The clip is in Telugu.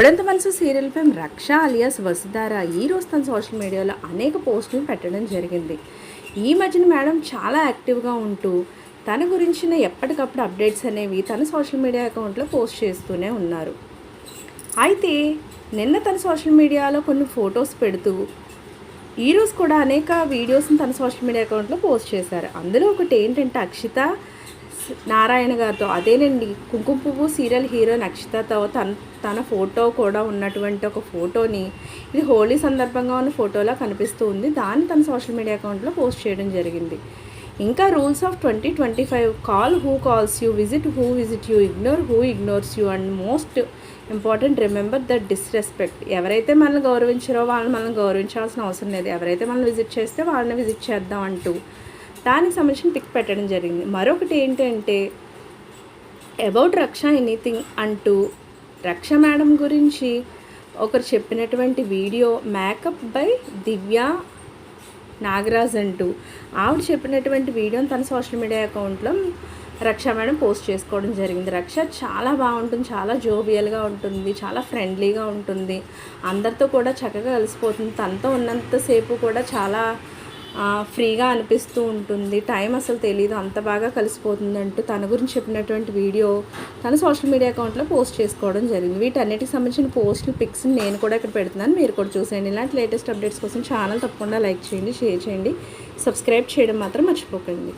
ఇప్పుడంత మనసు serial fame Raksha alias Vasudhara ఈరోజు తన సోషల్ మీడియాలో అనేక పోస్టులు పెట్టడం జరిగింది. ఈ మధ్యన మేడం చాలా యాక్టివ్గా ఉంటూ తన గురించిన ఎప్పటికప్పుడు అప్డేట్స్ అనేవి తన సోషల్ మీడియా అకౌంట్లో పోస్ట్ చేస్తూనే ఉన్నారు. అయితే నిన్న తన సోషల్ మీడియాలో కొన్ని ఫొటోస్ పెడుతూ ఈరోజు కూడా అనేక వీడియోస్ని తన సోషల్ మీడియా అకౌంట్లో పోస్ట్ చేశారు. అందులో ఒకటి ఏంటంటే అక్షిత నారాయణ గారితో. అదేనండి కుంకుమ పువ్వు సీరియల్ హీరో నక్షత్రతో తన తన ఫోటో కూడా ఉన్నటువంటి ఒక ఫోటోని ఇది హోలీ సందర్భంగా ఉన్న ఫోటోలా కనిపిస్తూ ఉంది. దాన్ని తన సోషల్ మీడియా అకౌంట్లో పోస్ట్ చేయడం జరిగింది. ఇంకా rules of twenty twenty five call who calls you visit who visit you ignore who ignores you and most important remember that disrespect. ఎవరైతే మనల్ని గౌరవించారో వాళ్ళని మనం గౌరవించాల్సిన అవసరం లేదు. ఎవరైతే మనల్ని విజిట్ చేస్తే వాళ్ళని విజిట్ చేద్దాం అంటూ దానికి సంబంధించిన టిక్ పెట్టడం జరిగింది. మరొకటి ఏంటంటే అబౌట్ రక్ష ఎనీథింగ్ అంటూ రక్ష మేడం గురించి ఒకరు చెప్పినటువంటి video makeup by Divya Nagaraj అంటూ ఆవిడ చెప్పినటువంటి వీడియోని తన సోషల్ మీడియా అకౌంట్లో రక్ష మేడం పోస్ట్ చేసుకోవడం జరిగింది. రక్ష చాలా బాగుంటుంది చాలా జోబియల్గా ఉంటుంది చాలా ఫ్రెండ్లీగా ఉంటుంది. అందరితో కూడా చక్కగా కలిసిపోతుంది. తనతో ఉన్నంతసేపు కూడా చాలా ఫ్రీగా అనిపిస్తూ ఉంటుంది. టైం అసలు తెలియదు అంత బాగా కలిసిపోతుంది అంటూ తన గురించి చెప్పినటువంటి వీడియో తన సోషల్ మీడియా అకౌంట్లో పోస్ట్ చేసుకోవడం జరిగింది. వీటన్నిటికి సంబంధించిన పోస్టులు పిక్స్ నేను కూడా ఇక్కడ పెడుతున్నాను. మీరు కూడా చూసేయండి. ఇలాంటి లేటెస్ట్ అప్డేట్స్ కోసం ఛానల్ తప్పకుండా లైక్ చేయండి షేర్ చేయండి. సబ్స్క్రైబ్ చేయడం మాత్రం మర్చిపోకండి.